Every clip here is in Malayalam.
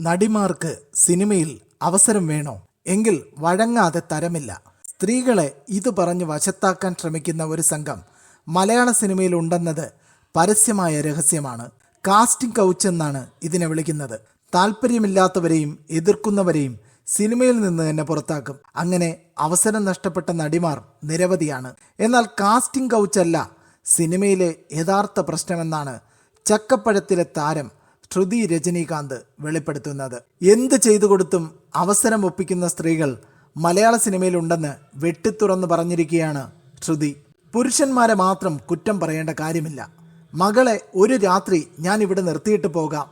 നടിമാർക്ക് സിനിമയിൽ അവസരം വേണോ? എങ്കിൽ വഴങ്ങാതെ തരമില്ല. സ്ത്രീകളെ ഇത് പറഞ്ഞ് വശത്താക്കാൻ ശ്രമിക്കുന്ന ഒരു സംഘം മലയാള സിനിമയിൽ ഉണ്ടെന്നത് പരസ്യമായ രഹസ്യമാണ്. കാസ്റ്റിംഗ് കൗച്ച് എന്നാണ് ഇതിനെ വിളിക്കുന്നത്. താല്പര്യമില്ലാത്തവരെയും എതിർക്കുന്നവരെയും സിനിമയിൽ നിന്ന് തന്നെ പുറത്താക്കും. അങ്ങനെ അവസരം നഷ്ടപ്പെട്ട നടിമാർ നിരവധിയാണ്. എന്നാൽ കാസ്റ്റിംഗ് കൗച്ചല്ല സിനിമയിലെ യഥാർത്ഥ പ്രശ്നമെന്നാണ് ചക്കപ്പഴത്തിലെ താരം ശ്രുതി രജനീകാന്ത് വെളിപ്പെടുത്തുന്നത്. എന്ത് ചെയ്തു കൊടുത്തും അവസരം ഒപ്പിക്കുന്ന സ്ത്രീകൾ മലയാള സിനിമയിലുണ്ടെന്ന് വെട്ടിത്തുറന്ന് പറഞ്ഞിരിക്കുകയാണ് ശ്രുതി. പുരുഷന്മാരെ മാത്രം കുറ്റം പറയേണ്ട കാര്യമില്ല. മകളെ ഒരു രാത്രി ഞാൻ ഇവിടെ നിർത്തിയിട്ട് പോകാം.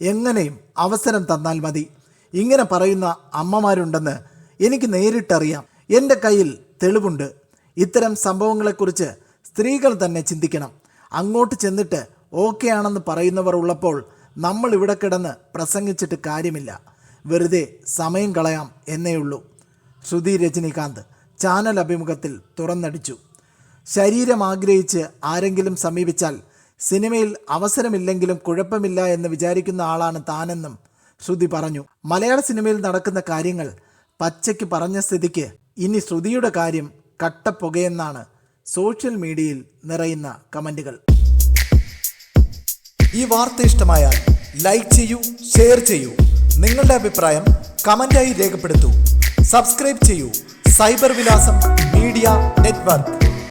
എങ്ങനെയും അവസരം തന്നാൽ മതി. ഇങ്ങനെ പറയുന്ന അമ്മമാരുണ്ടെന്ന് എനിക്ക് നേരിട്ടറിയാം. എന്റെ കയ്യിൽ തെളിവുണ്ട്. ഇത്തരം സംഭവങ്ങളെക്കുറിച്ച് സ്ത്രീകൾ തന്നെ ചിന്തിക്കണം. അങ്ങോട്ട് ചെന്നിട്ട് ഓക്കെ ആണെന്ന് പറയുന്നവർ ഉള്ളപ്പോൾ നമ്മൾ ഇവിടെ കിടന്ന് പ്രസംഗിച്ചിട്ട് കാര്യമില്ല. വെറുതെ സമയം കളയാം എന്നേ ഉള്ളൂ. ശ്രുതി രജനീകാന്ത് ചാനൽ അഭിമുഖത്തിൽ തുറന്നടിച്ചു. ശരീരം ആഗ്രഹിച്ച് ആരെങ്കിലും സമീപിച്ചാൽ സിനിമയിൽ അവസരമില്ലെങ്കിലും കുഴപ്പമില്ല എന്ന് വിചാരിക്കുന്ന ആളാണ് താനെന്നും ശ്രുതി പറഞ്ഞു. മലയാള സിനിമയിൽ നടക്കുന്ന കാര്യങ്ങൾ പച്ചയ്ക്ക് പറഞ്ഞ സ്ഥിതിക്ക് ഇനി ശ്രുതിയുടെ കാര്യം കട്ടപ്പുകയെന്നാണ് സോഷ്യൽ മീഡിയയിൽ നിറയുന്ന കമന്റുകൾ. ഈ വാർത്ത ഇഷ്ടമായാൽ ലൈക്ക് ചെയ്യൂ ഷെയർ ചെയ്യൂ. നിങ്ങളുടെ അഭിപ്രായം കമന്റായി രേഖപ്പെടുത്തൂ. സബ്സ്ക്രൈബ് ചെയ്യൂ. സൈബർ വിലാസം മീഡിയ നെറ്റ്വർക്ക്